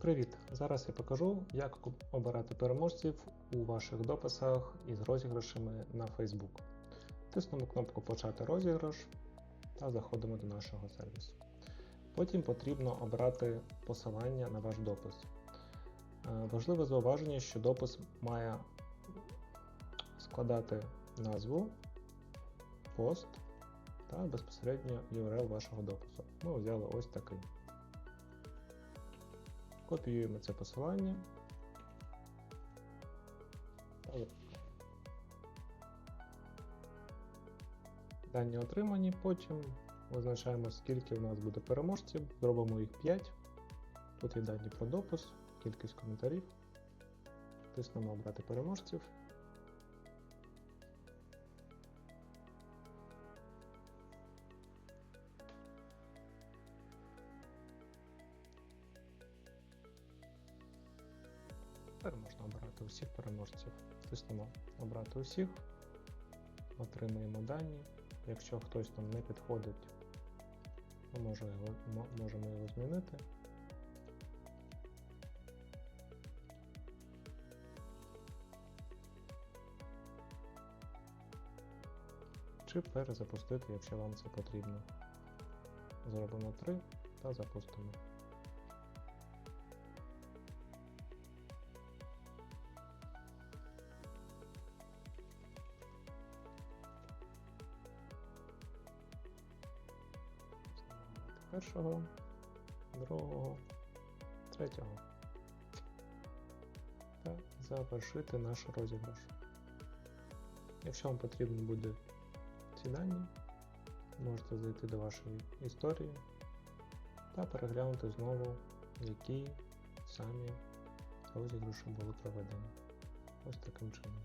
Привіт! Зараз я покажу, як обирати переможців у ваших дописах із розіграшами на Facebook. Тиснемо кнопку Почати розіграш та заходимо до нашого сервісу. Потім потрібно обрати посилання на ваш допис. Е, Важливе зауваження, що допис має складати назву, пост та безпосередньо URL вашого допису. Ми взяли ось такий. Копіюємо це посилання. Дані отримані, потім визначаємо, скільки в нас буде переможців, зробимо їх 5. Тут є дані про допис, кількість коментарів. Тиснемо обрати переможців. Тепер можна обрати усіх переможців. Тиснемо обрати усіх, отримуємо дані. Якщо хтось нам не підходить, ми можемо його, змінити. Чи перезапустити, якщо вам це потрібно. Зробимо 3 та запустимо. Першого, другого, третього. Та завершити наш розіграш. Якщо вам потрібні буде ці дані, можете зайти до вашої історії та переглянути знову, які самі розіграші були проведені. Ось таким чином.